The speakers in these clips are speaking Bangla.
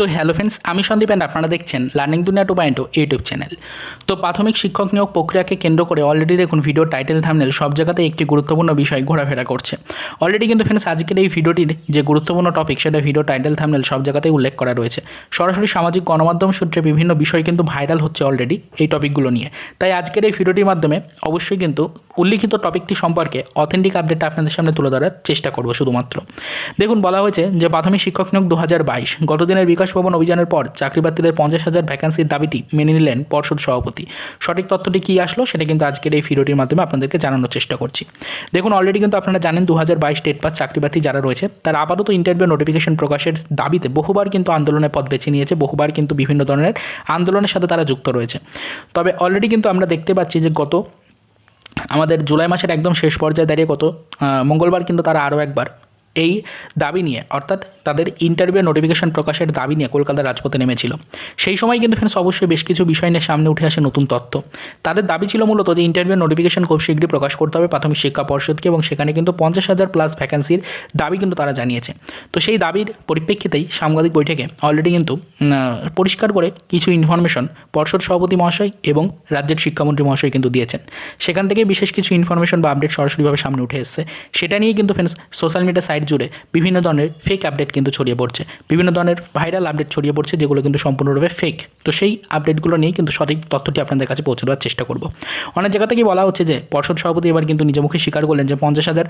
তো হ্যালো ফ্রেন্ডস আমি সন্দীপ অ্যান্ড আপনারা দেখছেন লার্নিং দুনিয়া টু পয়েন্ট ইউটিউব চ্যানেল তো প্রাথমিক শিক্ষক নিয়োগ প্রক্রিয়াকে কেন্দ্র করে অলরেডি দেখুন ভিডিও টাইটেল থামনেল সব জায়গাতে একটি গুরুত্বপূর্ণ বিষয় ঘোরাফেরা করছে। অলরেডি কিন্তু ফ্রেন্ডস আজকের এই ভিডিওটির যে গুরুত্বপূর্ণ টপিক সেটা ভিডিও টাইটেল থামনেল সব জায়গাতেই উল্লেখ করা রয়েছে। সরাসরি সামাজিক গণমাধ্যম সূত্রে বিভিন্ন বিষয় কিন্তু ভাইরাল হচ্ছে অলরেডি এই টপিকগুলো নিয়ে। তাই আজকের এই ভিডিওটির মাধ্যমে অবশ্যই কিন্তু উল্লিখিত টপিকটি সম্পর্কে অথেন্টিক আপডেট আপনাদের সামনে তুলে ধরার চেষ্টা করব শুধুমাত্র। দেখুন বলা হয়েছে যে প্রাথমিক শিক্ষক নিয়োগ দু হাজার বাইশ, গতদিনের বিকাশ ভবন অভিযানের পর চাকরিপ্রার্থীদের পঞ্চাশ হাজার ভ্যাকান্সির দাবিটি মেনে নিলেন পর্ষদ সভাপতি। সঠিক তথ্যটি কী আসলো সেটা কিন্তু আজকের এই ভিডিওটির মাধ্যমে আপনাদেরকে জানানোর চেষ্টা করছি। দেখুন অলরেডি কিন্তু আপনারা জানেন দু হাজার বাইশ টেট পাস চাকরিপ্রার্থী যারা রয়েছে, তারা আপাতত ইন্টারভিউ নোটিফিকেশন প্রকাশের দাবিতে বহুবার কিন্তু আন্দোলনের পথ বেছে নিয়েছে, বহুবার কিন্তু বিভিন্ন ধরনের আন্দোলনের সাথে তারা যুক্ত রয়েছে। তবে অলরেডি কিন্তু আমরা দেখতে পাচ্ছি যে গত আমাদের জুলাই মাসের একদম শেষ পর্যায়ে দাঁড়িয়ে গত মঙ্গলবার কিন্তু তারা আরও একবার এই দাবি নিয়ে, অর্থাৎ তাদের ইন্টারভিউ নোটিফিকেশন প্রকাশের দাবি নিয়ে কলকাতার রাজপথে নেমেছিল। সেই সময় কিন্তু ফ্রেন্ডস অবশ্যই বেশ কিছু বিষয় নিয়ে সামনে উঠে আসে নতুন তথ্য। তাদের দাবি ছিল মূলত যে ইন্টারভিউ নোটিফিকেশন খুব শীঘ্রই প্রকাশ করতে হবে প্রাথমিক শিক্ষা পর্ষদকে এবং সেখানে কিন্তু পঞ্চাশ হাজার প্লাস ভ্যাকান্সির দাবি কিন্তু তারা জানিয়েছে। তো সেই দাবির পরিপ্রেক্ষিতেই সাংবাদিক বৈঠকে অলরেডি কিন্তু পরিষ্কার করে কিছু ইনফরমেশন পর্ষদ সভাপতি মহাশয় এবং রাজ্যের শিক্ষামন্ত্রী মহাশয় কিন্তু দিয়েছেন। সেখান থেকে বিশেষ কিছু ইনফরমেশন বা আপডেট সরাসরিভাবে সামনে উঠে এসেছে। সেটা নিয়ে কিন্তু ফ্রেন্ডস সোশ্যাল মিডিয়া সাইট জুড়ে বিভিন্ন ধরনের ফেক আপডেট কিন্তু ছড়িয়ে পড়ছে। বিভিন্ন ধরনের ভাইরাল আপডেট ছড়িয়ে পড়ছে, যেগুলো কিন্তু সম্পূর্ণরূপে ফেক তো সেই আপডেটগুলো নিয়ে কিন্তু সঠিক তথ্যটি আপনাদের কাছে পৌঁছে দেওয়ার চেষ্টা করব। অনেক জায়গা থেকে বলা হচ্ছে যে, পর্ষদ সভাপতি এবার কিন্তু নিজে মুখে স্বীকার করলেন যে, পঞ্চাশ হাজার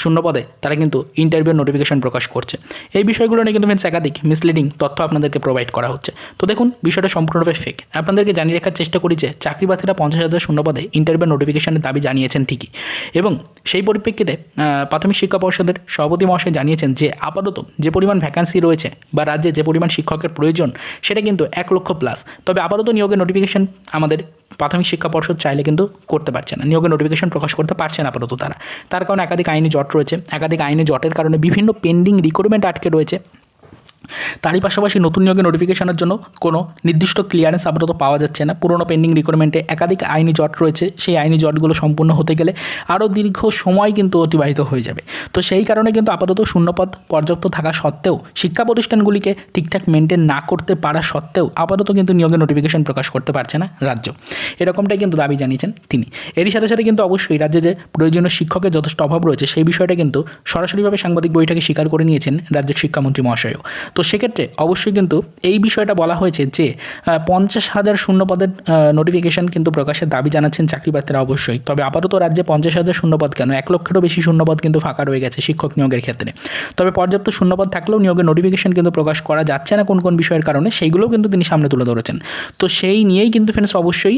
শূন্য পদে তারা কিন্তু ইন্টারভিউ নোটিফিকেশন প্রকাশ করছে। এই বিষয়গুলো নিয়ে কিন্তু ফ্রেন্ডস একাধিক মিসলিডিং তথ্য আপনাদেরকে প্রোভাইড করা হচ্ছে। তো দেখুন, বিষয়টা সম্পূর্ণরূপে ফেক আপনাদেরকে জানিয়ে রাখার চেষ্টা করি যে চাকরি প্রার্থীরা পঞ্চাশ হাজার শূন্য পদে ইন্টারভিউ নোটিফিকেশনের দাবি জানিয়েছেন ঠিকই। এবং সেই পরিপ্রেক্ষিতে প্রাথমিক শিক্ষা পর্ষদের সভাপতি মহাশয় জানিয়েছেন যে আপাতত যে পরিমাণ ভ্যাকান্সি রয়েছে বা রাজ্যে যে পরিমাণ শিক্ষকের প্রয়োজন, সেটা কিন্তু এক লক্ষ প্লাস তবে আপাতত নিয়োগের নোটিফিকেশন আমাদের প্রাথমিক শিক্ষা পর্ষদ চাইলে কিন্তু করতে পারছে না। নিয়োগের নোটিফিকেশন প্রকাশ করতে পারছে না আপাতত তারা। তার কারণে একাধিক আইনি জট রয়েছে। একাধিক আইনি জটের কারণে বিভিন্ন পেন্ডিং রিক্রুটমেন্ট আটকে রয়েছে। তারই পাশাপাশি নতুন নিয়োগের নোটিফিকেশনের জন্য কোনো নির্দিষ্ট ক্লিয়ারেন্স আপাতত পাওয়া যাচ্ছে না। পুরনো পেন্ডিং রিকোয়ারমেন্টে একাধিক আইনি জট রয়েছে। সেই আইনি জটগুলো সম্পূর্ণ হতে গেলে আরও দীর্ঘ সময় কিন্তু অতিবাহিত হয়ে যাবে। তো সেই কারণে কিন্তু আপাতত শূন্যপদ পর্যাপ্ত থাকা সত্ত্বেও শিক্ষা প্রতিষ্ঠানগুলিকে ঠিকঠাক মেনটেন না করতে পারা সত্ত্বেও আপাতত কিন্তু নিয়োগের নোটিফিকেশন প্রকাশ করতে পারছে না রাজ্য। এরকমটাই কিন্তু দাবি জানিয়েছেন তিনি। এরই সাথে সাথে কিন্তু অবশ্যই রাজ্যে যে প্রয়োজনীয় শিক্ষকের যথেষ্ট অভাব রয়েছে, সেই বিষয়টা কিন্তু সরাসরিভাবে সাংবাদিক বৈঠকে স্বীকার করে নিয়েছেন রাজ্যের শিক্ষামন্ত্রী মহাশয়ও। তো সেক্ষেত্রে অবশ্যই কিন্তু এই বিষয়টা বলা হয়েছে যে পঞ্চাশ হাজার শূন্য পদের নোটিফিকেশন কিন্তু প্রকাশের দাবি জানাচ্ছেন চাকরি প্রার্থীরা অবশ্যই। তবে আপাতত রাজ্যে পঞ্চাশ হাজার শূন্যপদ কেন? এক লক্ষেরও বেশি শূন্যপদ কিন্তু ফাঁকা রয়ে গেছে শিক্ষক নিয়োগের ক্ষেত্রে। তবে পর্যাপ্ত শূন্যপদ থাকলেও নিয়োগের নোটিফিকেশন কিন্তু প্রকাশ করা যাচ্ছে না কোন কোন বিষয়ের কারণে, সেইগুলোও কিন্তু তিনি সামনে তুলে ধরেছেন। তো সেই নিয়েই কিন্তু ফ্রেন্ডস অবশ্যই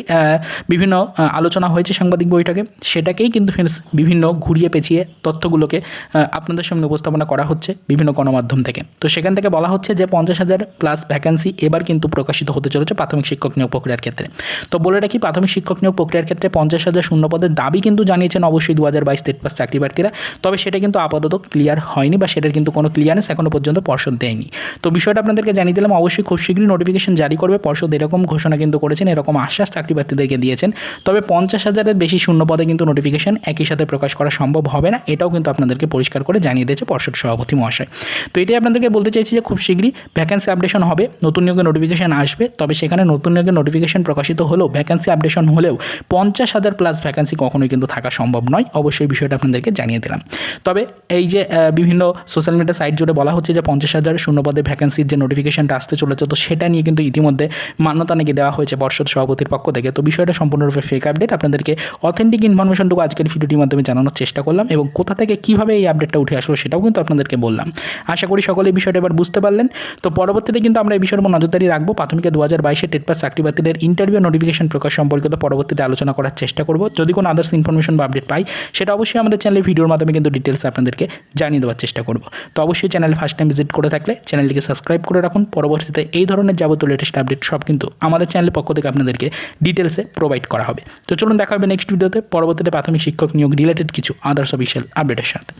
বিভিন্ন আলোচনা হয়েছে সাংবাদিক বৈঠকে। সেটাকেই কিন্তু ফ্রেন্ডস বিভিন্ন ঘুরিয়ে পেঁচিয়ে তথ্যগুলোকে আপনাদের সামনে উপস্থাপনা করা হচ্ছে বিভিন্ন গণমাধ্যম থেকে। তো সেখান থেকে বলা হচ্ছে যে পঞ্চাশ হাজার প্লাস ভ্যাকান্সি এবার কিন্তু প্রকাশিত হতে চলেছে প্রাথমিক শিক্ষক নিয়োগ প্রক্রিয়ার ক্ষেত্রে। তো বলে রাখি, প্রাথমিক শিক্ষক নিয়োগ প্রক্রিয়ার ক্ষেত্রে পঞ্চাশ হাজার শূন্য পদের দাবি কিন্তু জানিয়েছেন অবশ্যই দু হাজার বাইশ তেট পাস চাকরি প্রার্থীরা। তবে সেটা কিন্তু আপাতত ক্লিয়ার হয়নি বা সেটার কিন্তু কোনো ক্লিয়ারেন্স এখনও পর্যন্ত পর্ষদ দেয়নি। তো বিষয়টা আপনাদেরকে জানিয়ে দিলাম, অবশ্যই খুব শীঘ্রই নোটিফিকেশন জারি করবে। পর্ষদ এরকম ঘোষণা কিন্তু করেছেন, এরকম আশ্বাস চাকরি প্রার্থীদেরকে দিয়েছেন। তবে পঞ্চাশ হাজারের বেশি শূন্য পদে কিন্তু নোটিফিকেশন একই সাথে প্রকাশ করা সম্ভব হবে না, এটাও কিন্তু আপনাদেরকে পরিষ্কার করে জানিয়ে দিয়েছে পর্ষদ সভাপতি মহাশয়। তো এটাই আপনাদেরকে বলতে চাইছি যে খুব শীঘ্রই ভ্যাকেন্সি আপডেশন হবে, নতুন নিয়োগের নোটিফিকেশন আসবে, তবে সেখানে নতুন নিয়োগের নোটিফিকেশন প্রকাশিত হলেও ভ্যাকেন্সি আপডেশন হলেও পঞ্চাশ হাজার প্লাস ভ্যাকেন্সি কখনোই কিন্তু থাকা সম্ভব নয়, অবশ্যই বিষয়টা আপনাদেরকে জানিয়ে দিলাম। তবে এই যে বিভিন্ন সোশ্যাল মিডিয়া সাইট জুড়ে বলা হচ্ছে যে পঞ্চাশ হাজার শূন্যপদে ভ্যাকেন্সির যে নোটিফিকেশনটা আসতে চলেছে, তো সেটা নিয়ে কিন্তু ইতিমধ্যে মান্যতা নাকি দেওয়া হয়েছে পর্ষদ সভাপতির পক্ষ থেকে। তো বিষয়টা সম্পূর্ণরূপে ফেক আপডেট আপনাদেরকে অথেন্টিক ইনফরমেশনটুকু আজকের ভিডিওটির মাধ্যমে জানানোর চেষ্টা করলাম এবং কোথা থেকে কীভাবে এই আপডেটটা উঠে আসলো সেটাও কিন্তু আপনাদেরকে বললাম। আশা করি সকলে বিষয়টা এবার বুঝতে পারলেন। তো পরবর্তীতে কিন্তু আমরা এই বিষয়ের উপর নজরদারি রাখব। প্রাথমিক দু হাজার বাইশে টেট পাস, চাকরি বাতিলের ইন্টারভিউ নোটিফিকেশন প্রকাশ সম্পর্কিত পরবর্তীতে আলোচনা করার চেষ্টা করব। যদি কোনো আদার্স ইনফরমেশন বা আপডেট পাই, সেটা অবশ্যই আমাদের চ্যানেলে ভিডিওর মাধ্যমে কিন্তু ডিটেলস আপনাদেরকে জানিয়ে দেওয়ার চেষ্টা করব। তো অবশ্যই চ্যানেল ফার্স্ট টাইম ভিজিট করে থাকলে চ্যানেলটিকে সাবস্ক্রাইব করে রাখুন। পরবর্তীতে এই ধরনের যাবতীয় লেটেস্ট আপডেট সব কিন্তু আমাদের চ্যানেলের পক্ষ থেকে আপনাদেরকে ডিটেলসে প্রোভাইড করা হবে। তো চলুন দেখা হবে নেক্সট ভিডিওতে পরবর্তীতে প্রাথমিক শিক্ষক নিয়োগ রিলেটেড কিছু আদার্স অফিসিয়াল আপডেটের সাথে।